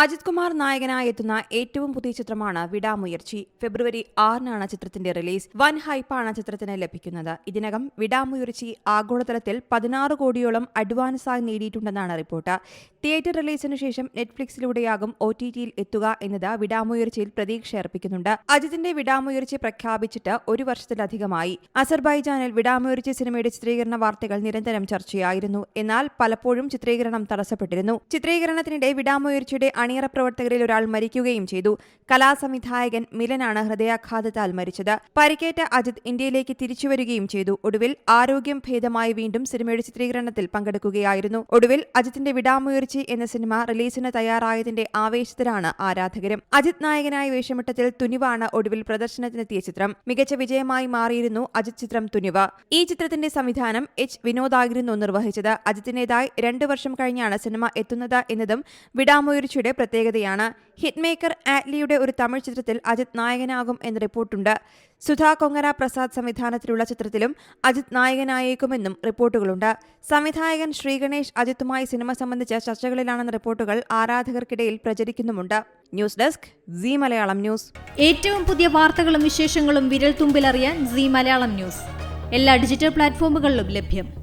അജിത് കുമാർ നായകനായി എത്തുന്ന ഏറ്റവും പുതിയ ചിത്രമാണ് വിടാമുയർച്ചി. ഫെബ്രുവരി ആറിനാണ് ചിത്രത്തിന്റെ റിലീസ്. വൻ ഹൈപ്പാണ് ചിത്രത്തിന് ലഭിക്കുന്നത്. ഇതിനകം വിടാമുയർച്ചി ആഗോളതലത്തിൽ പതിനാറ് കോടിയോളം അഡ്വാൻസായി നേടിയിട്ടുണ്ടെന്നാണ് റിപ്പോർട്ട്. തിയേറ്റർ റിലീസിന് ശേഷം നെറ്റ്ഫ്ലിക്സിലൂടെയാകും ഒ ടി ടിയിൽ എത്തുക എന്നത് വിടാമുയർച്ചിയിൽ പ്രതീക്ഷ അർപ്പിക്കുന്നുണ്ട്. അജിത്തിന്റെ വിടാമുയർച്ചി പ്രഖ്യാപിച്ചിട്ട് ഒരു വർഷത്തിലധികമായി. അസർബൈജാനിൽ വിടാമുയർച്ചി സിനിമയുടെ ചിത്രീകരണ വാർത്തകൾ നിരന്തരം ചർച്ചയായിരുന്നു. എന്നാൽ പലപ്പോഴും ചിത്രീകരണം തടസ്സപ്പെട്ടിരുന്നു. ചിത്രീകരണത്തിനിടെ വിടാമുയർച്ചിയുടെ അണിയറ പ്രവർത്തകരിൽ ഒരാൾ മരിക്കുകയും ചെയ്തു. കലാസംവിധായകൻ മിലനാണ് ഹൃദയാഘാതത്താൽ മരിച്ചത്. പരിക്കേറ്റ അജിത് ഇന്ത്യയിലേക്ക് തിരിച്ചുവരികയും ചെയ്തു. ഒടുവിൽ ആരോഗ്യം ഭേദമായി വീണ്ടും സിനിമയുടെ ചിത്രീകരണത്തിൽ പങ്കെടുക്കുകയായിരുന്നു. ഒടുവിൽ അജിത്തിന്റെ വിടാമുയർച്ചി എന്ന സിനിമ റിലീസിന് തയ്യാറായതിന്റെ ആവേശത്തിലാണ് ആരാധകരും. അജിത് നായകനായി വേഷമിട്ടത്തിൽ തുനിവാണ് ഒടുവിൽ പ്രദർശനത്തിനെത്തിയ ചിത്രം. മികച്ച വിജയമായി മാറിയിരുന്നു അജിത് ചിത്രം തുനിവ. ഈ ചിത്രത്തിന്റെ സംവിധാനം എച്ച് വിനോദായിരുന്നു നിർവഹിച്ചത്. അജിത്തിന്റേതായി രണ്ടു വർഷം കഴിഞ്ഞാണ് സിനിമ എത്തുന്നത് എന്നതും വിടാമുയർച്ചയുടെ പ്രത്യേകതയാണ്. ഹിറ്റ്മേക്കർ ആറ്റ്ലിയുടെ ഒരു തമിഴ് ചിത്രത്തിൽ അജിത് നായകനാകും എന്ന റിപ്പോർട്ടുണ്ട്. സുധാ കൊങ്ങര പ്രസാദ് സംവിധാനത്തിലുള്ള ചിത്രത്തിലും അജിത് നായകനായേക്കുമെന്നും റിപ്പോർട്ടുകളുണ്ട്. സംവിധായകൻ ശ്രീഗണേഷ് അജിത്തുമായി സിനിമ സംബന്ധിച്ച ചർച്ചകളിലാണെന്ന റിപ്പോർട്ടുകൾ ആരാധകർക്കിടയിൽ പ്രചരിക്കുന്നുമുണ്ട്. News desk Zee Malayalam news. ഏറ്റവും പുതിയ വാർത്തകളും വിശേഷങ്ങളും വിരൽ തുമ്പിലറിയാൻ സി മലയാളം ന്യൂസ്. എല്ലാ ഡിജിറ്റൽ പ്ലാറ്റ്ഫോമുകളിലും ലഭ്യം.